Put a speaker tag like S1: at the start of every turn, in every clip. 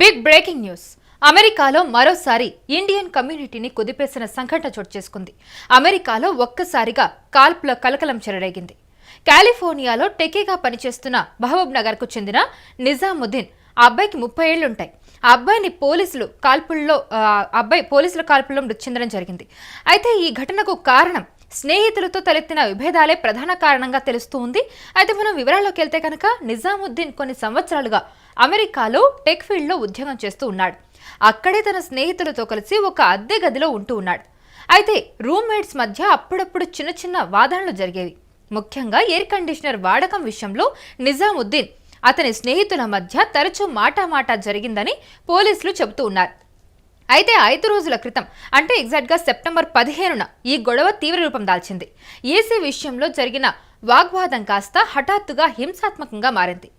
S1: Big breaking news. అమెరికాలో మరోసారి Indian కమ్యూనిటీని కుదిపేసిన సంఘటన చోటు చేసుకుంది. అమెరికాలో ఒక్కసారిగా కాల్పుల కలకలం చెలరేగింది. కాలిఫోర్నియాలో టెకీగా పనిచేస్తున్న మహబూబ్ నగర్కు చెందిన నిజాముద్దీన్ అబ్బాయికి ముప్పై ఏళ్ళుంటాయి. ఆ అబ్బాయిని పోలీసులు కాల్పుల్లో అబ్బాయి పోలీసుల కాల్పుల్లో మృతి చెందడం జరిగింది. అయితే ఈ ఘటనకు కారణం స్నేహితులతో తలెత్తిన విభేదాలే ప్రధాన కారణంగా తెలుస్తూ ఉంది. అయితే మనం వివరాల్లోకి వెళ్తే కనుక నిజాముద్దీన్ కొన్ని సంవత్సరాలుగా అమెరికాలో టెక్ ఫీల్డ్లో ఉద్యోగం చేస్తూ ఉన్నాడు. అక్కడే తన స్నేహితులతో కలిసి ఒక అద్దె గదిలో ఉంటూ ఉన్నాడు. అయితే రూమ్మేట్స్ మధ్య అప్పుడప్పుడు చిన్న చిన్న వాదనలు జరిగేవి. ముఖ్యంగా ఎయిర్ కండిషనర్ వాడకం విషయంలో నిజాముద్దీన్ అతని స్నేహితుల మధ్య తరచూ మాటామాట జరిగిందని పోలీసులు చెబుతూ ఉన్నారు. అయితే ఐదు రోజుల క్రితం అంటే ఎగ్జాక్ట్గా సెప్టెంబర్ పదిహేనున ఈ గొడవ తీవ్ర రూపం దాల్చింది. ఏసీ విషయంలో జరిగిన వాగ్వాదం కాస్త హఠాత్తుగా హింసాత్మకంగా మారింది.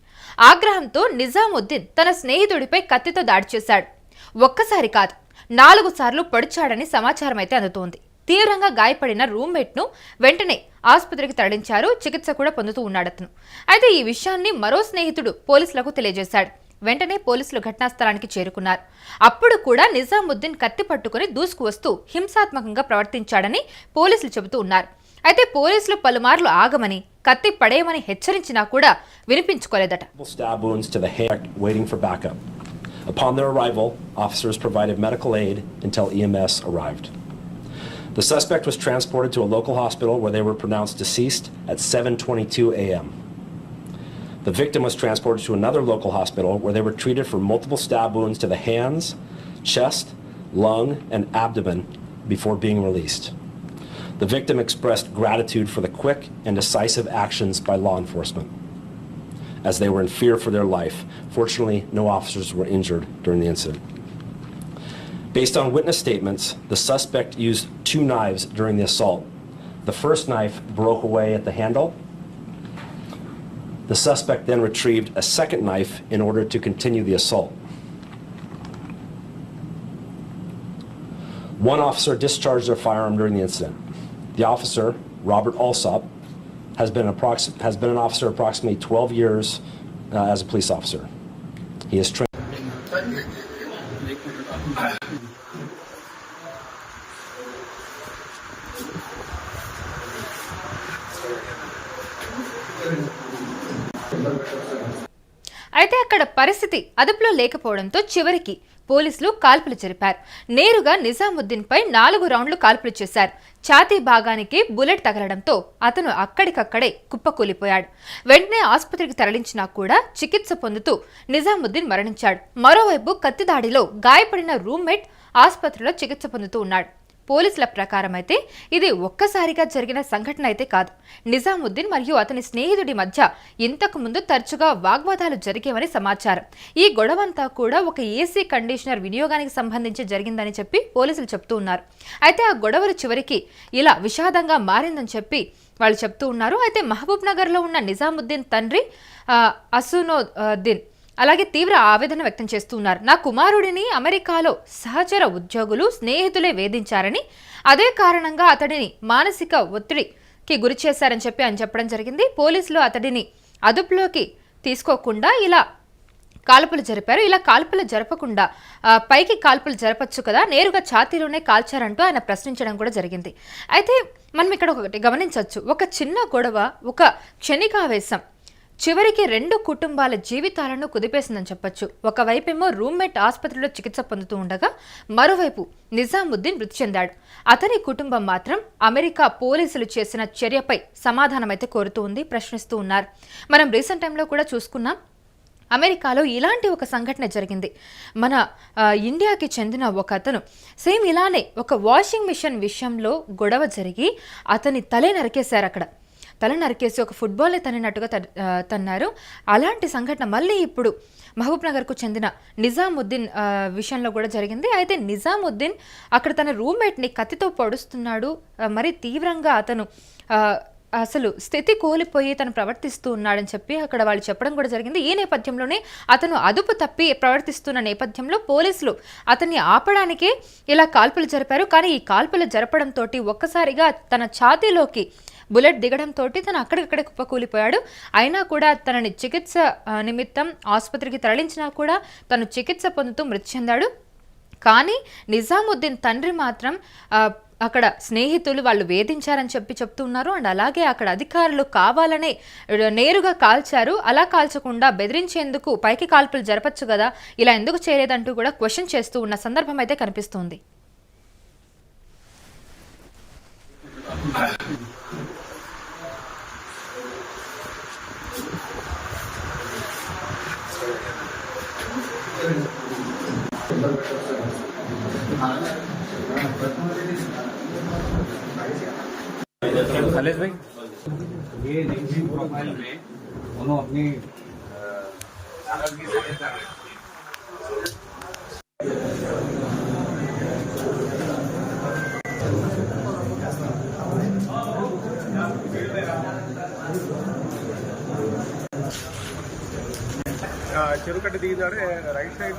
S1: ఆగ్రహంతో నిజాముద్దీన్ తన స్నేహితుడిపై కత్తితో దాడి చేశాడు. ఒక్కసారి కాదు నాలుగు సార్లు పొడిచాడని సమాచారం అయితే అందుతోంది. తీవ్రంగా గాయపడిన రూమ్మేట్ను వెంటనే ఆసుపత్రికి తరలించారు చికిత్స కూడా పొందుతూ ఉన్నాడు అతను. అయితే ఈ విషయాన్ని మరో స్నేహితుడు పోలీసులకు తెలియజేశాడు. వెంటనే పోలీసులు ఘటనా స్థలానికి చేరుకున్నారు. అప్పుడు కూడా నిజాముద్దీన్ కత్తి పట్టుకుని దూసుకు వస్తూ హింసాత్మకంగా ప్రవర్తించాడని పోలీసులు చెబుతూ ఉన్నారు. అయితే పోలీసులు పలుమార్లు ఆగమని కత్తి పడేయమని హెచ్చరించినా కూడా వినిపించుకోలేదట
S2: Multiple stab wounds to the head, waiting for backup. Upon their arrival, officers provided medical aid until EMS arrived. The suspect was transported to a local hospital where they were pronounced deceased at 7:22 a.m. The victim was transported to another local hospital where they were treated for multiple stab wounds to the hands, chest, lung, and abdomen before being released. The victim expressed gratitude for the quick and decisive actions by law enforcement as they were in fear for their life. Fortunately, no officers were injured during the incident. Based on witness statements, the suspect used two knives during the assault. The first knife broke away at the handle. The suspect then retrieved a second knife in order to continue the assault. One officer discharged their firearm during the incident. The officer, Robert Alsop, has been, approx- has been an officer approximately 12 years uh, as a police officer. He is trained.
S1: అయితే అక్కడ పరిస్థితి అదుపులో లేకపోవడంతో చివరికి పోలీసులు కాల్పులు జరిపారు. నేరుగా నిజాముద్దీన్పై నాలుగు రౌండ్లు కాల్పులు చేశారు. ఛాతీ భాగానికి బుల్లెట్ తగలడంతో అతను అక్కడికక్కడే కుప్పకూలిపోయాడు. వెంటనే ఆసుపత్రికి తరలించినా కూడా చికిత్స పొందుతూ నిజాముద్దీన్ మరణించాడు. మరోవైపు కత్తి దాడిలో గాయపడిన రూమ్మేట్ ఆసుపత్రిలో చికిత్స పొందుతూ ఉన్నాడు. పోలీసుల ప్రకారం అయితే ఇది ఒక్కసారిగా జరిగిన సంఘటన అయితే కాదు. నిజాముద్దీన్ మరియు అతని స్నేహితుడి మధ్య ఇంతకు ముందు తరచుగా వాగ్వాదాలు జరిగేవని సమాచారం. ఈ గొడవంతా కూడా ఒక ఏసీ కండిషనర్ వినియోగానికి సంబంధించి జరిగిందని చెప్పి పోలీసులు చెప్తూ ఉన్నారు. అయితే ఆ గొడవలు చివరికి ఇలా విషాదంగా మారిందని చెప్పి వాళ్ళు చెప్తూ ఉన్నారు. అయితే మహబూబ్ నగర్లో ఉన్న నిజాముద్దీన్ తండ్రి అసునోద్దీన్ అలాగే తీవ్ర ఆవేదన వ్యక్తం చేస్తున్నారు. నా కుమారుడిని అమెరికాలో సహచర ఉద్యోగులు స్నేహితులే వేధించారని అదే కారణంగా అతడిని మానసిక ఒత్తిడికి గురి చేశారని చెప్పి ఆయన చెప్పడం జరిగింది. పోలీసులు అతడిని అదుపులోకి తీసుకోకుండా ఇలా కాల్పులు జరిపారు. ఇలా కాల్పులు జరపకుండా పైకి కాల్పులు జరపచ్చు కదా నేరుగా ఛాతీలోనే కాల్చారంటూ ఆయన ప్రశ్నించడం కూడా జరిగింది. అయితే మనం ఇక్కడ ఒకటి గమనించవచ్చు ఒక చిన్న గొడవ ఒక క్షణికావేశం చివరికి రెండు కుటుంబాల జీవితాలను కుదిపేసిందని చెప్పొచ్చు. ఒకవైపేమో రూమ్మేట్ ఆసుపత్రిలో చికిత్స పొందుతూ ఉండగా మరోవైపు నిజాముద్దీన్ మృతి చెందాడు. అతని కుటుంబం మాత్రం అమెరికా పోలీసులు చేసిన చర్యపై సమాధానమైతే కోరుతూ ఉంది ప్రశ్నిస్తూ ఉన్నారు. మనం రీసెంట్ టైంలో కూడా చూసుకున్నాం అమెరికాలో ఇలాంటి ఒక సంఘటన జరిగింది. మన ఇండియాకి చెందిన ఒక అతను. సేమ్ ఇలానే ఒక వాషింగ్ మిషన్ విషయంలో గొడవ జరిగి అతని తలే నరికేశారు అక్కడ తల నరికేసి ఒక ఫుట్బాలే తన్నినట్టుగా తన్నారు. అలాంటి సంఘటన మళ్ళీ ఇప్పుడు మహబూబ్ నగర్కు చెందిన నిజాముద్దీన్ విషయంలో కూడా జరిగింది. అయితే నిజాముద్దీన్ అక్కడ తన రూమ్మేట్ని కత్తితో పొడుస్తున్నాడు. మరి తీవ్రంగా అతను అసలు స్థితి కోల్పోయి తను ప్రవర్తిస్తూ ఉన్నాడని చెప్పి అక్కడ వాళ్ళు చెప్పడం కూడా జరిగింది. ఈ నేపథ్యంలోనే అతను అదుపు తప్పి ప్రవర్తిస్తున్న నేపథ్యంలో పోలీసులు అతన్ని ఆపడానికే ఇలా కాల్పులు జరిపారు. కానీ ఈ కాల్పులు జరపడంతో ఒక్కసారిగా తన ఛాతీలోకి బుల్లెట్ దిగడంతో తను అక్కడికక్కడ కుప్పకూలిపోయాడు. అయినా కూడా తనని చికిత్స నిమిత్తం ఆసుపత్రికి తరలించినా కూడా తను చికిత్స పొందుతూ మృతి చెందాడు. కానీ నిజాముద్దీన్ తండ్రి మాత్రం అక్కడ స్నేహితులు వాళ్ళు వేధించారని చెప్పి చెప్తున్నారు అండ్ అలాగే అక్కడ అధికారులు కావాలనే నేరుగా కాల్చారు. అలా కాల్చకుండా బెదిరించేందుకు పైకి కాల్పులు జరపచ్చు కదా ఇలా ఎందుకు చేయలేదంటూ కూడా క్వశ్చన్ చేస్తూ ఉన్న సందర్భం అయితే కనిపిస్తుంది.
S3: खलेश भाई ये लिंक्डइन प्रोफाइल में दोनों अपनी अ, नाराजगी से कर रहे हैं
S4: చెరుకట్ట దిగినాడే రైట్ సైడ్